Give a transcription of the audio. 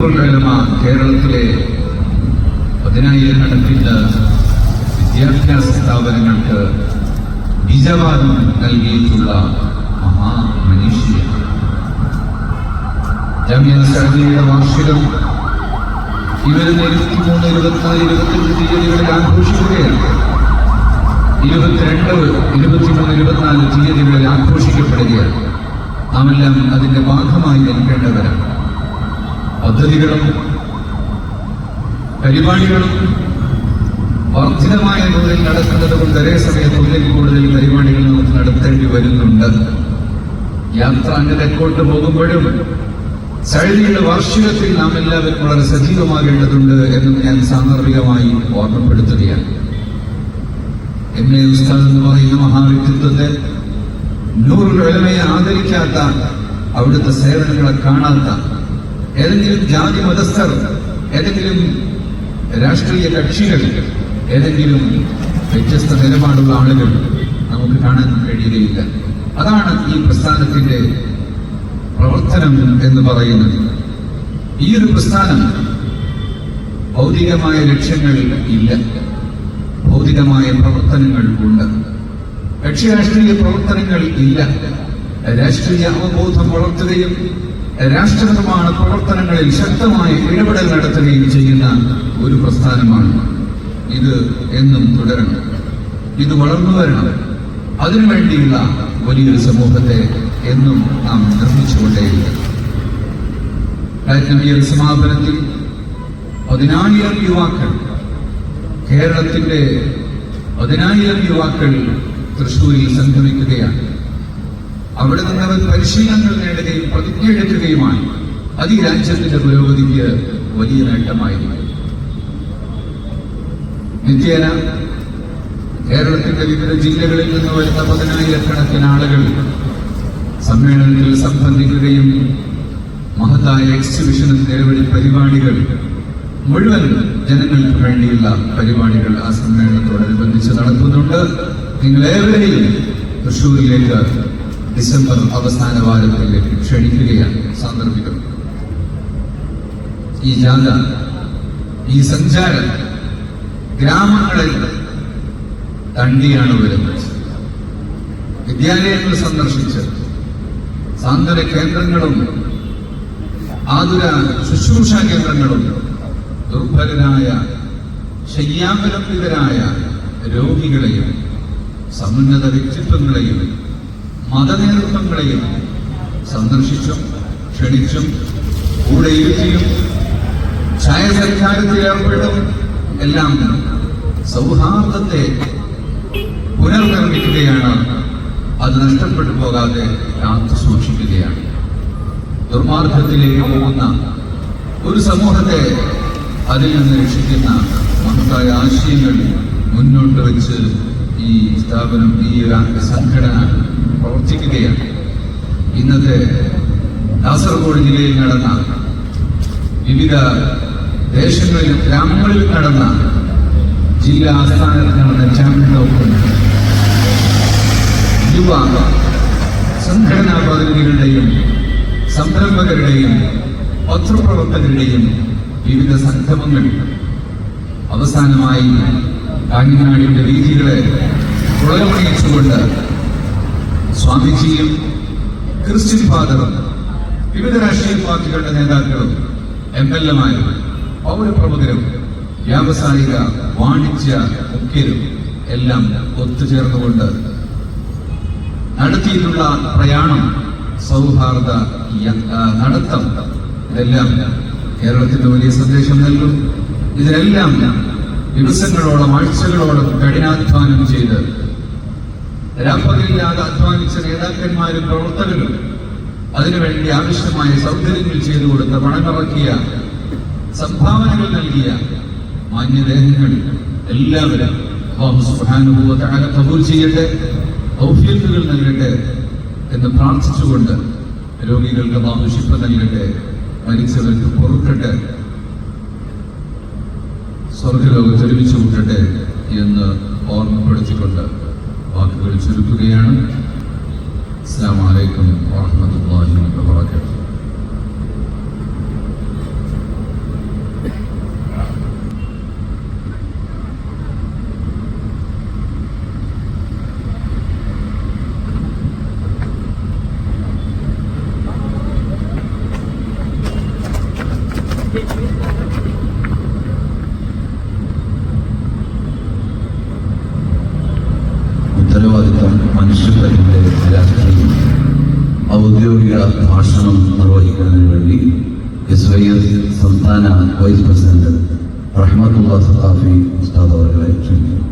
കേരളത്തിലെ പതിനായിരക്കണക്കിന് വിദ്യാഭ്യാസ സ്ഥാപനങ്ങൾക്ക് ബീജവാദം നൽകിയിട്ടുള്ള മഹാമനീഷിയാണ് ജാമ്യ സഹദിയുടെ വാർഷികം ഈ വരുന്ന ഇരുപത്തിമൂന്ന് ഇരുപത്തിനാല് ഇരുപത്തിരണ്ട് തീയതികളിൽ ആഘോഷിക്കുകയാണ്. ഇരുപത്തിരണ്ട് ഇരുപത്തിമൂന്ന് ഇരുപത്തിനാല് തീയതികളിൽ ആഘോഷിക്കപ്പെടുകയാണ്. നാമെല്ലാം അതിന്റെ ഭാഗമായി നിൽക്കേണ്ടവരാണ്. പദ്ധതികളും പരിപാടികളും വർദ്ധിതമായ തോതിൽ നടക്കുന്നത് കൊണ്ട് ഒരേ സമയത്ത് ഒന്നിൽ കൂടുതൽ പരിപാടികൾ നമുക്ക് നടത്തേണ്ടി വരുന്നുണ്ട്. യാത്ര അങ്ങനെ പോകുമ്പോഴും ശൈലിയുടെ വാർഷികത്തിൽ നാം എല്ലാവരും വളരെ സജീവമാകേണ്ടതുണ്ട് എന്ന് ഞാൻ സാന്ദർഭികമായി ഓർമ്മപ്പെടുത്തുകയാണ്. എം എ ഉസ്താദ് എന്ന് പറയുന്ന മഹാവ്യക്തിത്വത്തെ നൂറുൽ ഉലമയെ ആദരിക്കാത്ത അവിടുത്തെ സേവനങ്ങളെ കാണാത്ത ഏതെങ്കിലും ജാതി മതസ്ഥർ ഏതെങ്കിലും രാഷ്ട്രീയ കക്ഷികൾ ഏതെങ്കിലും വ്യത്യസ്ത നിലപാടുള്ള ആളുകൾ നമുക്ക് കാണാൻ കഴിയുകയില്ല. അതാണ് ഈ പ്രസ്ഥാനത്തിന്റെ പ്രവർത്തനം എന്ന് പറയുന്നത്. ഈ ഒരു പ്രസ്ഥാനം ഭൗതികമായ ലക്ഷ്യങ്ങൾ ഇല്ല. ഭൗതികമായ പ്രവർത്തനങ്ങൾ ഉണ്ട്. കക്ഷിരാഷ്ട്രീയ പ്രവർത്തനങ്ങൾ ഇല്ല. രാഷ്ട്രീയ അവബോധം വളർത്തുകയും രാഷ്ട്രനിർമ്മാണ പ്രവർത്തനങ്ങളിൽ ശക്തമായി ഇടപെടൽ നടത്തുകയും ചെയ്യുന്ന ഒരു പ്രസ്ഥാനമാണ് ഇത് എന്നും തുടരണം. ഇത് വളർന്നു വരണം. അതിനുവേണ്ടിയുള്ള വലിയൊരു സമൂഹത്തെ എന്നും നാം നിർമ്മിച്ചുകൊണ്ടേയിരിക്കണം ഈ സമാപനത്തിൽ പതിനായിരം യുവാക്കൾ കേരളത്തിന്റെ പതിനായിരം യുവാക്കൾ തൃശ്ശൂരിൽ സംഗമിക്കുകയാണ്. അവിടെ നിന്ന് അവർ പരിശീലനങ്ങൾ നേടുകയും പ്രതിജ്ഞ എടുക്കുകയുമായി. അത് ഈ രാജ്യത്തിന്റെ പുരോഗതിക്ക് വലിയ നേട്ടമായിരുന്നു നിത്യേന കേരളത്തിന്റെ വിവിധ ജില്ലകളിൽ നിന്ന് വരുന്ന പതിനായിരക്കണക്കിന് ആളുകൾ സമ്മേളനത്തിൽ സംബന്ധിക്കുകയും മഹത്തായ എക്സിബിഷനും നിരവധി പരിപാടികൾ മുഴുവൻ ജനങ്ങൾക്ക് വേണ്ടിയുള്ള പരിപാടികൾ ആ സമ്മേളനത്തോടനുബന്ധിച്ച് നടത്തുന്നുണ്ട്. നിങ്ങളേവരെയും തൃശ്ശൂരിലേക്ക് ഡിസംബർ അവസാന വാരത്തിലേക്ക് ക്ഷണിക്കുകയാണ് സാന്ദർഭികം ഈ ജാഥ ഈ സഞ്ചാരം ഗ്രാമങ്ങളിൽ തണ്ടിയാണ് വരുന്നത്. വിദ്യാലയങ്ങൾ സന്ദർശിച്ച് സാന്ത്വന കേന്ദ്രങ്ങളും ആതുര ശുശ്രൂഷാ കേന്ദ്രങ്ങളും ദുർബലരായ ശയ്യാവലംബിതരായ രോഗികളെയും സമുന്നത വ്യക്തിത്വങ്ങളെയും മതനേതൃത്വങ്ങളെയും സന്ദർശിച്ചും ക്ഷണിച്ചും കൂടെ ഇരുത്തിയും ഛായസൽക്കാരത്തിൽ ഏർപ്പെടും എല്ലാം സൗഹാർദ്ദത്തെ പുനർനിർമ്മിക്കുകയാണ്. അത് നഷ്ടപ്പെട്ടു പോകാതെ കാത്തു സൂക്ഷിക്കുകയാണ്. ദുർമാർഗത്തിലേക്ക് പോകുന്ന ഒരു സമൂഹത്തെ അതിൽ നിന്ന് രക്ഷിക്കുന്ന മഹത്തായ ആശയങ്ങൾ മുന്നോട്ട് വെച്ച് ഈ സ്ഥാപനം ഈ ഒരു സംഘടന പ്രവർത്തിക്കുകയാണ്. ഇന്നത്തെ കാസർഗോഡ് ജില്ലയിൽ നടന്ന വിവിധ ദേശങ്ങളിൽ ഗ്രാമങ്ങളിൽ നടന്ന ജില്ലാ ആസ്ഥാനത്ത് നടന്ന ചാമ്പ്യൻ യുവ സംഘടനാ പ്രതിനിധികളുടെയും സംരംഭകരുടെയും പത്രപ്രവർത്തകരുടെയും വിവിധ സംഗമങ്ങൾ അവസാനമായി കാഞ്ഞങ്ങാടിയുടെ വീതികളെ തുളയമണിയിച്ചുകൊണ്ട് സ്വാമിജിയും ക്രിസ്ത്യൻ ഫാദറും വിവിധ രാഷ്ട്രീയ പാർട്ടികളുടെ നേതാക്കളും എം എൽ എമാരും പൗരപ്രമുഖരും വ്യാവസായിക വാണിജ്യ മുഖ്യരും എല്ലാം ഒത്തുചേർന്നുകൊണ്ട് നടത്തിയിട്ടുള്ള പ്രയാണം സൗഹാർദ്ദ നടത്തം ഇതെല്ലാം കേരളത്തിന്റെ വലിയ സന്ദേശം നൽകും. ഇതിനെല്ലാം ദിവസങ്ങളോളം ആഴ്ചകളോളം കഠിനാധ്വാനം ചെയ്ത് രാപ്പകലില്ലാതെ അധ്വാനിച്ച നേതാക്കന്മാരും പ്രവർത്തകരും അതിനുവേണ്ടി ആവശ്യമായ സൗകര്യങ്ങൾ ചെയ്തു കൊടുത്ത പണമിറക്കിയ സംഭാവനകൾ നൽകിയ മാന്യദേഹങ്ങൾ എല്ലാവരും കബൂൽ ചെയ്യട്ടെ ഔഫ്യത്തുകൾ നൽകട്ടെ എന്ന് പ്രാർത്ഥിച്ചുകൊണ്ട് രോഗികൾക്ക് ശിപ്പ നൽകട്ടെ മരിച്ചവർക്ക് പൊറുക്കട്ടെ സ്വർഗലോകം ഒരുമിച്ച് കൂട്ടട്ടെ എന്ന് ഓർമ്മപ്പെടുത്തിക്കൊണ്ട് വാക്കുകൾ ചുരുക്കുകയാണ് രാഷ്ട്രീയം ഔദ്യോഗിക ഭാഷണം നിർവഹിക്കുന്നതിന് വേണ്ടി എസ് വൈ എസ് സംസ്ഥാന വൈസ് പ്രസിഡന്റ് റഹ്മത്തുള്ള സഖാഫി ഉസ്താദ് അവരെ ക്ഷണിക്കുന്നു.